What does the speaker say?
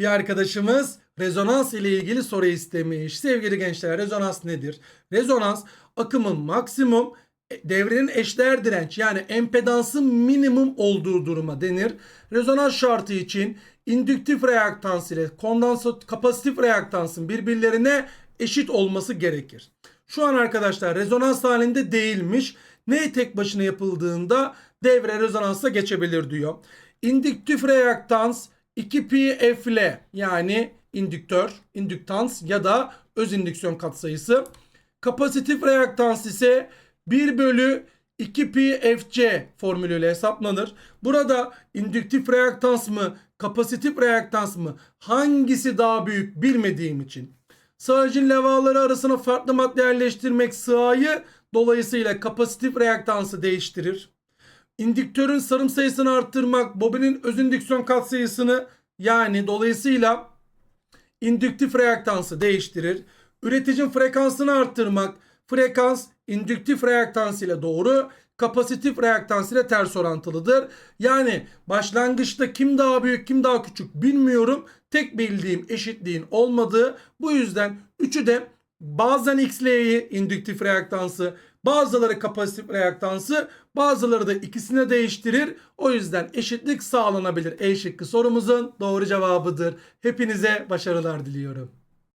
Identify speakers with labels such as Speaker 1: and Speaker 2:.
Speaker 1: Bir arkadaşımız rezonans ile ilgili soru istemiş. Sevgili gençler rezonans nedir? Rezonans akımın maksimum e, devrenin eşdeğer direnç yani empedansın minimum olduğu duruma denir. Rezonans şartı için indüktif reaktans ile kondansat kapasitif reaktansın birbirlerine eşit olması gerekir. Şu an arkadaşlar rezonans halinde değilmiş. Ne tek başına yapıldığında devre rezonansa geçebilir diyor. İndüktif reaktans 2pi F ile yani indüktör, indüktans ya da öz indüksiyon katsayısı. Kapasitif reaktans ise 1 bölü 2pi FC formülüyle hesaplanır. Burada indüktif reaktans mı, kapasitif reaktans mı hangisi daha büyük bilmediğim için sağcın levaları arasına farklı madde yerleştirmek sığayı dolayısıyla kapasitif reaktansı değiştirir. İndüktörün sarım sayısını arttırmak bobinin öz indüksiyon katsayısını yani dolayısıyla indüktif reaktansı değiştirir. Üreticinin frekansını arttırmak frekans indüktif reaktans ile doğru kapasitif reaktans ile ters orantılıdır. Yani başlangıçta kim daha büyük kim daha küçük bilmiyorum. Tek bildiğim eşitliğin olmadığı bu yüzden üçü de bazen XL'yi indüktif reaktansı bazıları kapasitif reaktansı bazıları da ikisini değiştirir. O yüzden eşitlik sağlanabilir. E şıkkı sorumuzun doğru cevabıdır. Hepinize başarılar diliyorum.